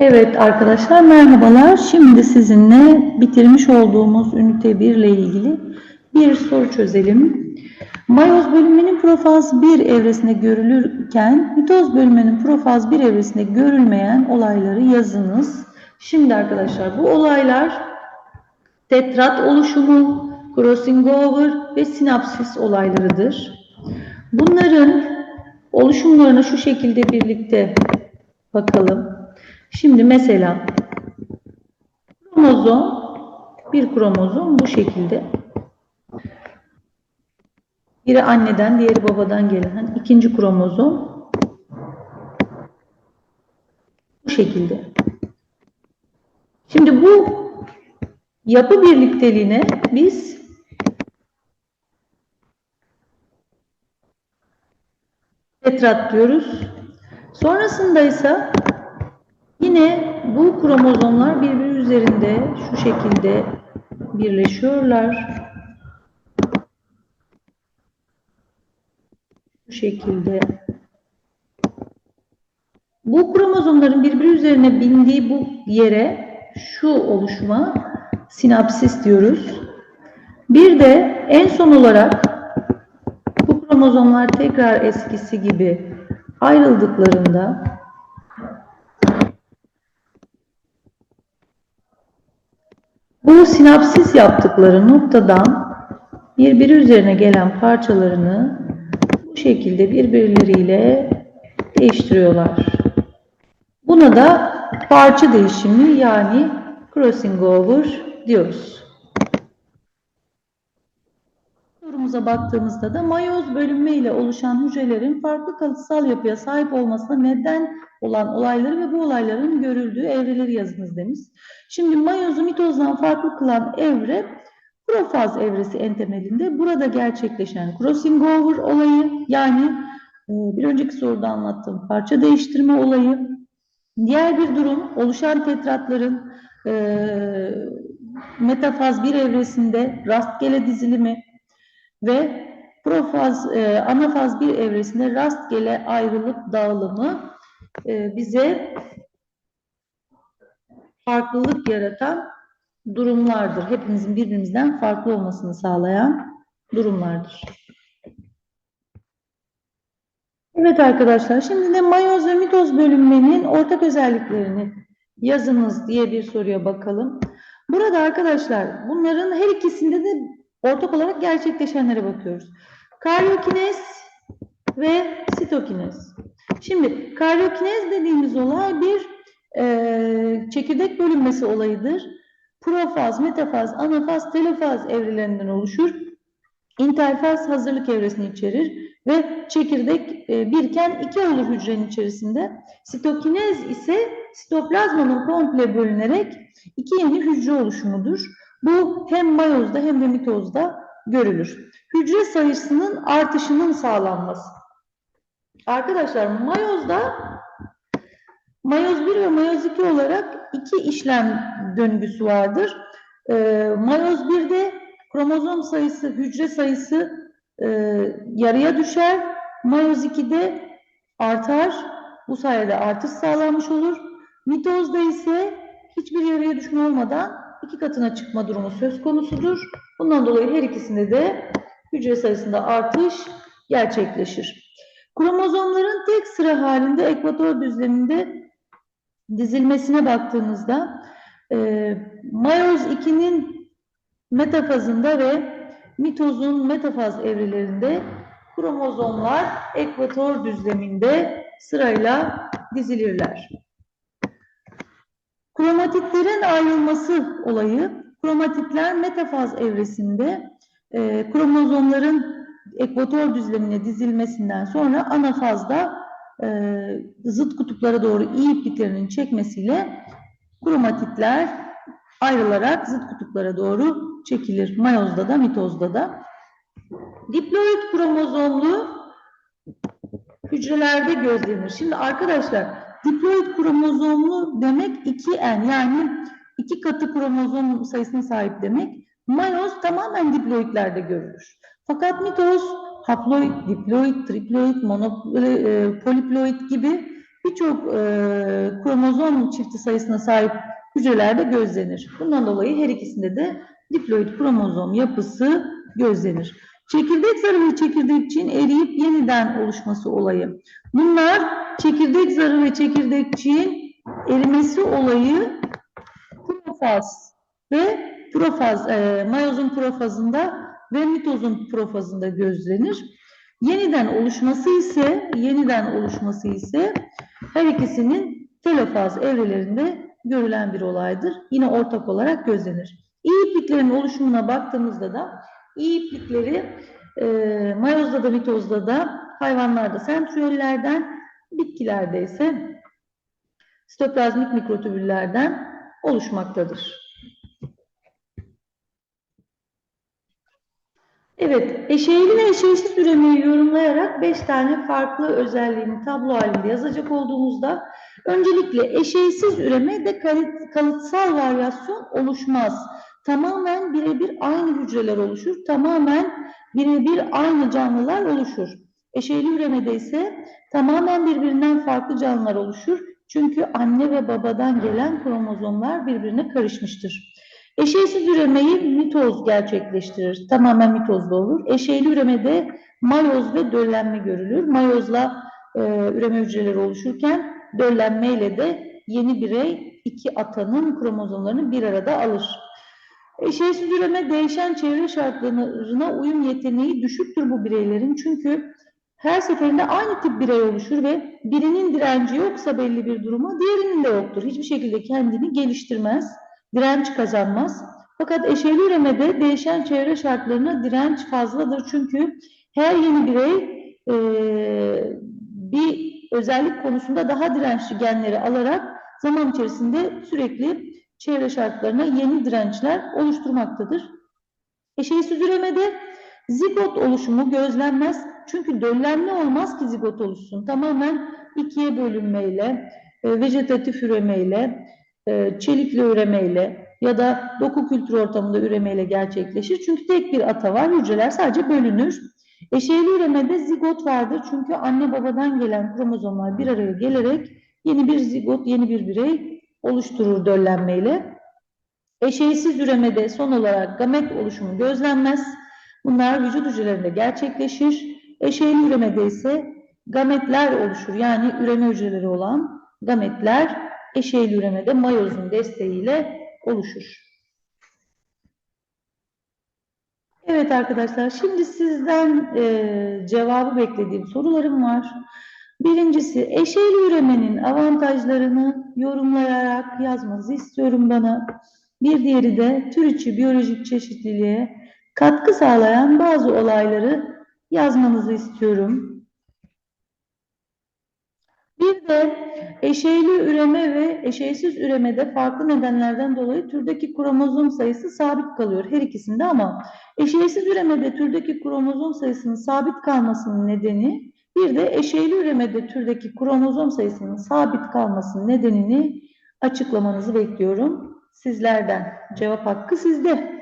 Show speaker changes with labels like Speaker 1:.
Speaker 1: Evet arkadaşlar merhabalar. Şimdi sizinle bitirmiş olduğumuz ünite 1 ile ilgili bir soru çözelim. Mayoz bölünmenin profaz 1 evresinde görülürken mitoz bölünmenin profaz 1 evresinde görülmeyen olayları yazınız. Şimdi arkadaşlar bu olaylar tetrat oluşumu, crossing over ve sinapsis olaylarıdır. Bunların oluşumlarına şu şekilde birlikte bakalım. Şimdi mesela kromozom bir kromozom bu şekilde. Biri anneden, diğeri babadan gelen ikinci kromozom bu şekilde. Şimdi bu yapı birlikteliğine biz tetrat diyoruz. Sonrasında ise Yine bu kromozomlar birbiri üzerinde şu şekilde birleşiyorlar. Bu şekilde. Bu kromozomların birbiri üzerine bindiği bu yere şu oluşuma sinapsis diyoruz. Bir de en son olarak bu kromozomlar tekrar eskisi gibi ayrıldıklarında Bu sinapsis yaptıkları noktadan birbiri üzerine gelen parçalarını bu şekilde birbirleriyle değiştiriyorlar. Buna da parça değişimi yani crossing over diyoruz. Sorumuza baktığımızda da mayoz bölünme ile oluşan hücrelerin farklı kalıtsal yapıya sahip olmasına neden olan olayları ve bu olayların görüldüğü evreleri yazınız demiş. Şimdi mayozu mitozdan farklı kılan evre profaz evresi en temelinde. Burada gerçekleşen crossing over olayı yani e, bir önceki soruda anlattığım parça değiştirme olayı. Diğer bir durum oluşan tetratların e, metafaz bir evresinde rastgele dizilimi ve profaz, e, anafaz bir evresinde rastgele ayrılıp dağılımı e, bize farklılık yaratan durumlardır. Hepimizin birbirimizden farklı olmasını sağlayan durumlardır. Evet arkadaşlar, şimdi de mayoz ve mitoz bölünmenin ortak özelliklerini yazınız diye bir soruya bakalım. Burada arkadaşlar bunların her ikisinde de ortak olarak gerçekleşenlere bakıyoruz. Karyokinez ve sitokinez. Şimdi karyokinez dediğimiz olay bir e, çekirdek bölünmesi olayıdır. Profaz, metafaz, anafaz, telofaz evrelerinden oluşur. İnterfaz hazırlık evresini içerir ve çekirdek e, birken iki olur hücrenin içerisinde. Sitokinez ise sitoplazmanın komple bölünerek iki yeni hücre oluşumudur. Bu hem mayozda hem de mitozda görülür. Hücre sayısının artışının sağlanması. Arkadaşlar mayozda mayoz 1 ve mayoz 2 olarak iki işlem döngüsü vardır. Ee, mayoz 1'de kromozom sayısı, hücre sayısı e, yarıya düşer. Mayoz 2'de artar. Bu sayede artış sağlanmış olur. Mitozda ise hiçbir yarıya düşme olmadan iki katına çıkma durumu söz konusudur. Bundan dolayı her ikisinde de hücre sayısında artış gerçekleşir. Kromozomların tek sıra halinde ekvator düzleminde dizilmesine baktığımızda e, mayoz 2'nin metafazında ve mitozun metafaz evrelerinde kromozomlar ekvator düzleminde sırayla dizilirler. Kromatitlerin ayrılması olayı, kromatitler metafaz evresinde e, kromozomların ekvator düzlemine dizilmesinden sonra anafazda e, zıt kutuplara doğru iyi ipliklerinin çekmesiyle kromatitler ayrılarak zıt kutuplara doğru çekilir. Mayozda da mitozda da. Diploid kromozomlu hücrelerde gözlenir. Şimdi arkadaşlar diploid kromozomlu demek 2N yani iki katı kromozom sayısına sahip demek. Mayoz tamamen diploidlerde görülür. Fakat mitoz haploid, diploid, triploid, monoploid, poliploid gibi birçok e, kromozom çifti sayısına sahip hücrelerde gözlenir. Bundan dolayı her ikisinde de diploid kromozom yapısı gözlenir. Çekirdek zarı ve çekirdekçiğin eriyip yeniden oluşması olayı. Bunlar çekirdek zarı ve çekirdekçiğin erimesi olayı profaz ve profaz, e, mayozun profazında ve mitozun profazında gözlenir. Yeniden oluşması ise, yeniden oluşması ise her ikisinin telofaz evrelerinde görülen bir olaydır. Yine ortak olarak gözlenir. İyi ipliklerin oluşumuna baktığımızda da iyi iplikleri e, mayozda da mitozda da hayvanlarda sentriyollerden, bitkilerde ise sitoplazmik mikrotübüllerden oluşmaktadır. Evet, eşeğli ve eşeğsiz üremeyi yorumlayarak beş tane farklı özelliğini tablo halinde yazacak olduğumuzda öncelikle eşeğsiz üremede kalıt- kalıtsal varyasyon oluşmaz. Tamamen birebir aynı hücreler oluşur. Tamamen birebir aynı canlılar oluşur. Eşeğli üremede ise tamamen birbirinden farklı canlılar oluşur. Çünkü anne ve babadan gelen kromozomlar birbirine karışmıştır. Eşeğsiz üremeyi mitoz gerçekleştirir. Tamamen mitozlu olur. Eşeğli üremede mayoz ve döllenme görülür. Mayozla e, üreme hücreleri oluşurken döllenmeyle de yeni birey iki atanın kromozomlarını bir arada alır. Eşeğsiz üreme değişen çevre şartlarına uyum yeteneği düşüktür bu bireylerin. Çünkü her seferinde aynı tip birey oluşur ve birinin direnci yoksa belli bir duruma diğerinin de yoktur. Hiçbir şekilde kendini geliştirmez, direnç kazanmaz. Fakat eşeğli üremede değişen çevre şartlarına direnç fazladır. Çünkü her yeni birey eee, bir özellik konusunda daha dirençli genleri alarak zaman içerisinde sürekli çevre şartlarına yeni dirençler oluşturmaktadır. Eşeğsiz üremede zigot oluşumu gözlenmez. Çünkü döllenme olmaz ki zigot oluşsun. Tamamen ikiye bölünmeyle, e, vejetatif üremeyle, e, çelikli üremeyle ya da doku kültür ortamında üremeyle gerçekleşir. Çünkü tek bir ata var, hücreler sadece bölünür. Eşeğli üremede zigot vardır çünkü anne babadan gelen kromozomlar bir araya gelerek yeni bir zigot, yeni bir birey oluşturur döllenmeyle. Eşeğsiz üremede son olarak gamet oluşumu gözlenmez. Bunlar vücut hücrelerinde gerçekleşir. Eşeğli üremede ise gametler oluşur. Yani üreme hücreleri olan gametler eşeğli üremede mayozun desteğiyle oluşur. Evet arkadaşlar, şimdi sizden e, cevabı beklediğim sorularım var. Birincisi, eşeğli üremenin avantajlarını yorumlayarak yazmanızı istiyorum bana. Bir diğeri de tür içi biyolojik çeşitliliğe katkı sağlayan bazı olayları yazmanızı istiyorum. Bir de eşeğli üreme ve eşeğsiz üremede farklı nedenlerden dolayı türdeki kromozom sayısı sabit kalıyor her ikisinde ama eşeğsiz üremede türdeki kromozom sayısının sabit kalmasının nedeni bir de eşeğli üremede türdeki kromozom sayısının sabit kalmasının nedenini açıklamanızı bekliyorum sizlerden. Cevap hakkı sizde.